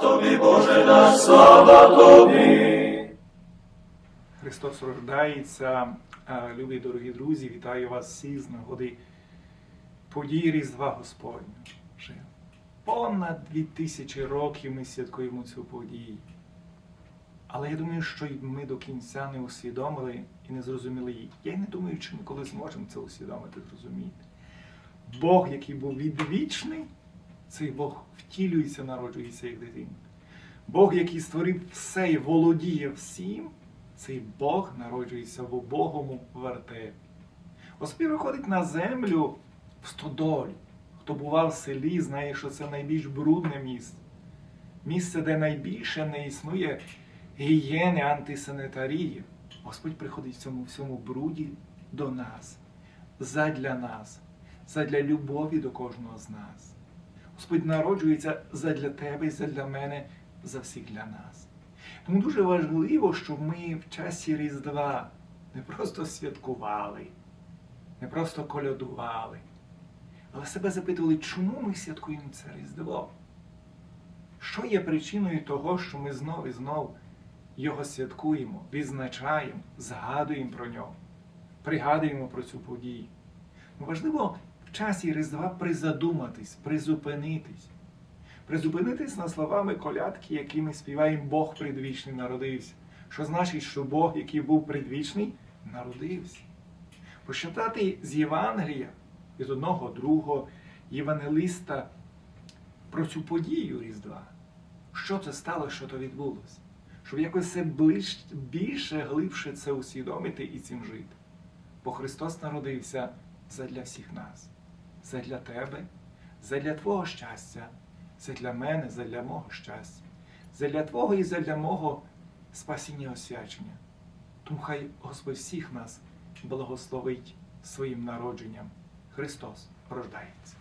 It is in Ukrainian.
тобі, Боже наш, слава тобі. Христос рождається. Е, Любі дорогі друзі, вітаю вас всіх з нагоди події Різдва Господня. Вже понад дві тисячі років ми святкуємо цю подію. Але я думаю, що ми до кінця не усвідомили і не зрозуміли її. Я не думаю, чи ми коли зможемо це усвідомити, зрозуміти. Бог, який був відвічний, цей Бог втілюється, народжується як дитина. Бог, який створив все і володіє всім, цей Бог народжується в убогому вертепі. Господь виходить на землю в стодолі. Хто бував в селі, знає, що це найбільш брудне місце. Місце, де найбільше не існує гігієни, антисанітарії. Господь приходить в цьому всьому бруді до нас, задля нас, задля любові до кожного з нас. Господь народжується задля тебе і задля мене, за всіх для нас. Тому дуже важливо, щоб ми в часі Різдва не просто святкували, не просто колядували, але себе запитували, чому ми святкуємо це Різдво? Що є причиною того, що ми знов і знов його святкуємо, відзначаємо, згадуємо про нього, пригадуємо про цю подію? Важливо часі Різдва призадуматись, призупинитись. Призупинитись на словами колядки, які ми співаємо Бог предвічний народився. Що значить, що Бог, який був предвічний, народився. Почитати з Євангелія від одного другого євангелиста про цю подію Різдва. Що це стало, що то відбулося? Щоб якось це більше, глибше це усвідомити і цим жити. Бо Христос народився задля всіх нас, задля тебе, це для твого щастя, це для мене, задля мого щастя, задля твого і задля мого спасіння освячення. Тому хай Господь всіх нас благословить своїм народженням. Христос рождається.